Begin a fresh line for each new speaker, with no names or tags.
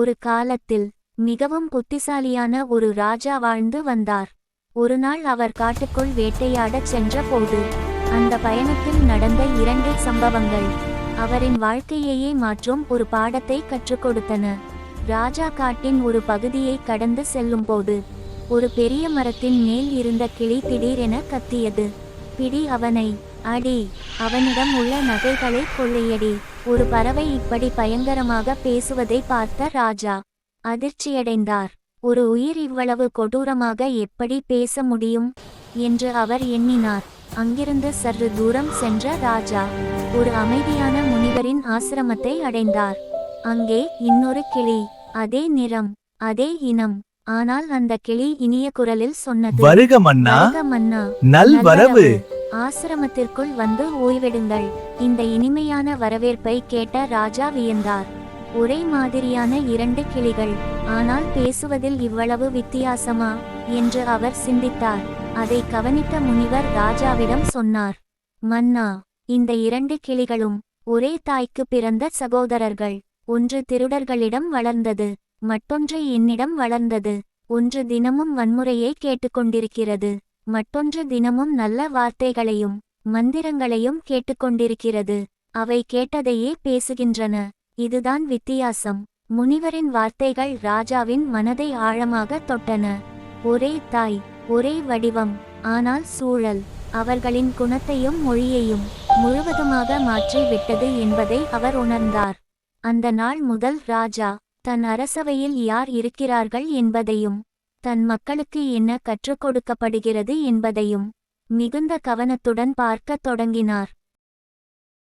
ஒரு காலத்தில் மிகவும் புத்திசாலியான ஒரு ராஜா வாழ்ந்து வந்தார். ஒருநாள் அவர் காட்டுக்குள் வேட்டையாடச் சென்றபோது அந்த பயணத்தில் நடந்த இரண்டு சம்பவங்கள் அவரின் வாழ்க்கையையே மாற்றும் ஒரு பாடத்தை கற்றுக் கொடுத்தன. ராஜா காட்டின் ஒரு பகுதியை கடந்து செல்லும்போது ஒரு பெரிய மரத்தின் மேல் இருந்த கிளி திடீரென கத்தியது. பிடி அவனை அடி அவனிடம் உள்ள நகைகளை கொள்ளையடி. ஒரு பறவை இப்படி பயங்கரமாக பேசுவதை பார்த்த ராஜா அதிர்ச்சியடைந்தார். ஒரு உயிர் இவ்வளவு கொடூரமாக எப்படி பேச முடியும்? என்று அவர் எண்ணினார். அங்கிருந்து சற்று தூரம் சென்ற ராஜா ஒரு அமைதியான முனிவரின் ஆசிரமத்தை அடைந்தார். அங்கே இன்னொரு கிளி அதே நிறம் அதே இனம். ஆனால் அந்த கிளி இனிய குரலில் சொன்னது
வருக மன்னா நல்வரவு
ஆசிரமத்திற்குள் வந்து ஓய்வெடுங்கள். இந்த இனிமையான வரவேற்பை கேட்ட ராஜா வியந்தார். ஒரே மாதிரியான இரண்டு கிளிகள். ஆனால் பேசுவதில் இவ்வளவு வித்தியாசமா என்று அவர் சிந்தித்தார். அதை கவனித்த முனிவர் ராஜாவிடம் சொன்னார். மன்னா இந்த இரண்டு கிளிகளும் ஒரே தாய்க்கு பிறந்த சகோதரர்கள். ஒன்று திருடர்களிடம் வளர்ந்தது மற்றொன்று என்னிடம் வளர்ந்தது. ஒன்று தினமும் வன்முறையை கேட்டுக்கொண்டிருக்கிறது. மற்றொன்று தினமும் நல்ல வார்த்தைகளையும் மந்திரங்களையும் கேட்டுக்கொண்டிருக்கிறது. அவை கேட்டதையே பேசுகின்றன. இதுதான் வித்தியாசம். முனிவரின் வார்த்தைகள் ராஜாவின் மனதை ஆழமாக தொட்டன. ஒரே தாய் ஒரே வடிவம் ஆனால் சூழல். அவர்களின் குணத்தையும் மொழியையும் முழுவதுமாக மாற்றி விட்டது என்பதை அவர் உணர்ந்தார். அந்த நாள் முதல் ராஜா தன் அரசவையில் யார் இருக்கிறார்கள் என்பதையும் தன் மக்களுக்கு என்ன கற்றுக் கொடுக்கப்படுகிறது என்பதையும் மிகுந்த கவனத்துடன் பார்க்கத் தொடங்கினார்.